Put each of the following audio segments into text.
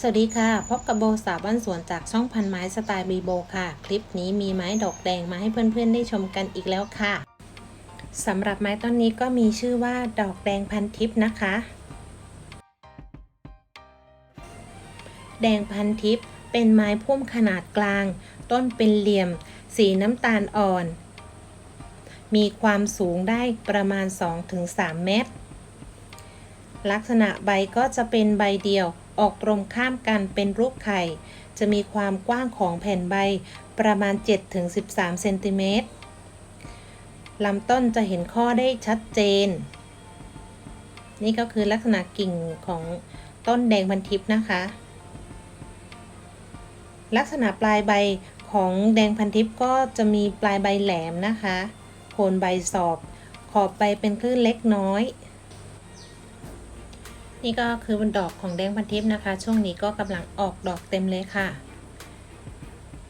สวัสดีค่ะ พบกับโบสาวบ้านสวนจากช่องพันไม้สไตล์บีโบค่ะ คลิปนี้มีไม้ดอกแดงมาให้เพื่อนๆได้ชมกันอีกแล้วค่ะสำหรับไม้ต้นนี้ก็มีชื่อว่าดอกแดงพันทิพย์นะคะ แดงพันทิพย์เป็นไม้พุ่มขนาดกลาง ต้นเป็นเหลี่ยม สีน้ำตาลอ่อน มีความสูงได้ประมาณ 2-3 เมตร ลักษณะใบก็จะเป็นใบเดียว ออกตรงข้ามกันเป็นรูปไข่ จะมีความกว้างของแผ่นใบประมาณ 7-13เซนติเมตรลำต้นจะเห็นข้อได้ชัดเจน นี่ก็คือลักษณะกิ่งของต้นแดงพันทิพย์นะคะ ลักษณะปลายใบของแดงพันทิพย์ก็จะมีปลายใบแหลมนะคะ โคนใบสอบ ขอบใบเป็นคลื่นเล็กน้อย นี่ก็คือดอกของแดงพันทิพย์นะคะ ช่วงนี้ก็กำลังออกดอกเต็มเลยค่ะ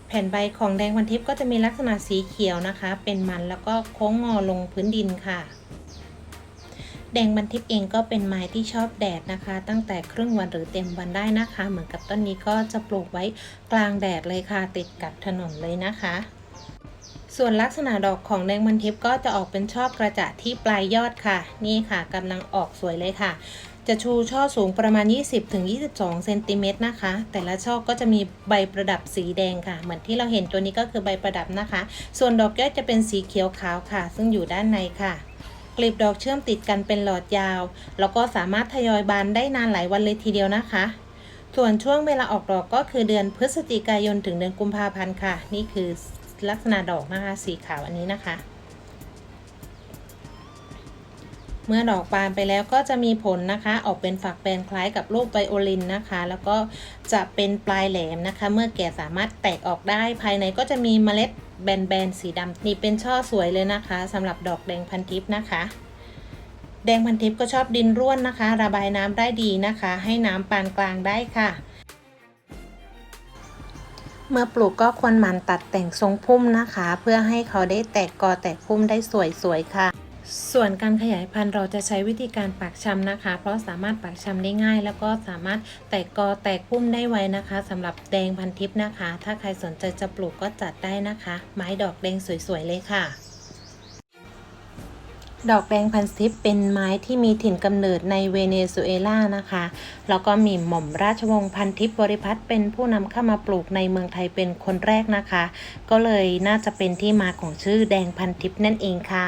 แผ่นใบของแดงพันทิพย์ก็จะมีลักษณะสีเขียวนะคะ เป็นมันแล้วก็โค้งงอลงพื้นดินค่ะ แดงพันทิพย์เองก็เป็นไม้ที่ชอบแดดนะคะ ตั้งแต่ครึ่งวันหรือเต็มวันได้นะคะ เหมือนกับต้นนี้ก็จะปลูกไว้กลางแดดเลยค่ะ ติดกับถนนเลยนะคะส่วนลักษณะดอกของแดงพันทิพย์ก็จะออกเป็นช่อกระจะที่ปลายยอดค่ะ นี่ค่ะกำลังออกสวยเลยค่ะ จะชูช่อสูงประมาณ 20-22 เซนติเมตรนะคะ แต่ละช่อก็จะมีใบประดับสีแดงค่ะ เหมือนที่เราเห็นตัวนี้ก็คือใบประดับนะคะ ส่วนดอกยอดจะเป็นสีเขียวขาวค่ะ ซึ่งอยู่ด้านในค่ะกลีบดอกเชื่อมติดกันเป็นหลอดยาว แล้วก็สามารถทยอยบานได้นานหลายวันเลยทีเดียวนะคะ ส่วนช่วงเวลาออกดอกก็คือเดือนพฤศจิกายนถึงเดือนกุมภาพันธ์ค่ะ นี่คือลักษณะดอกนะคะสีขาวอันนี้นะคะ เมื่อดอกบานไปแล้วก็จะมีผลนะคะ ออกเป็นฝักแบนคล้ายกับรูปไวโอลินนะคะ แล้วก็จะเป็นปลายแหลมนะคะ เมื่อแก่สามารถแตกออกได้ภายในก็จะมีเมล็ดแบนๆสีดำนี่เป็นช่อสวยเลยนะคะสำหรับดอกแดงพันทิพย์นะคะ แดงพันทิพย์ก็ชอบดินร่วนนะคะ ระบายน้ำได้ดีนะคะ ให้น้ำปานกลางได้ค่ะเมื่อปลูกก็ควรหมั่นตัดแต่งทรงพุ่มนะคะ เพื่อให้เขาได้แตกกอแตกพุ่มได้สวยๆค่ะ ส่วนการขยายพันธุ์เราจะใช้วิธีการปักชำนะคะ เพราะสามารถปักชำได้ง่าย แล้วก็สามารถแตกกอแตกพุ่มได้ไวนะคะสำหรับแดงพันทิพย์นะคะ ถ้าใครสนใจจะปลูกก็จัดได้นะคะ ไม้ดอกแดงสวยๆเลยค่ะดอกแดงพันทิพย์เป็นไม้ที่มีถิ่นกำเนิดในเวเนซุเอลานะคะ แล้วก็มีหม่อมราชวงศ์พันทิพย์บริพัตรเป็นผู้นำเข้ามาปลูกในเมืองไทยเป็นคนแรกนะคะ ก็เลยน่าจะเป็นที่มาของชื่อแดงพันทิพย์นั่นเองค่ะ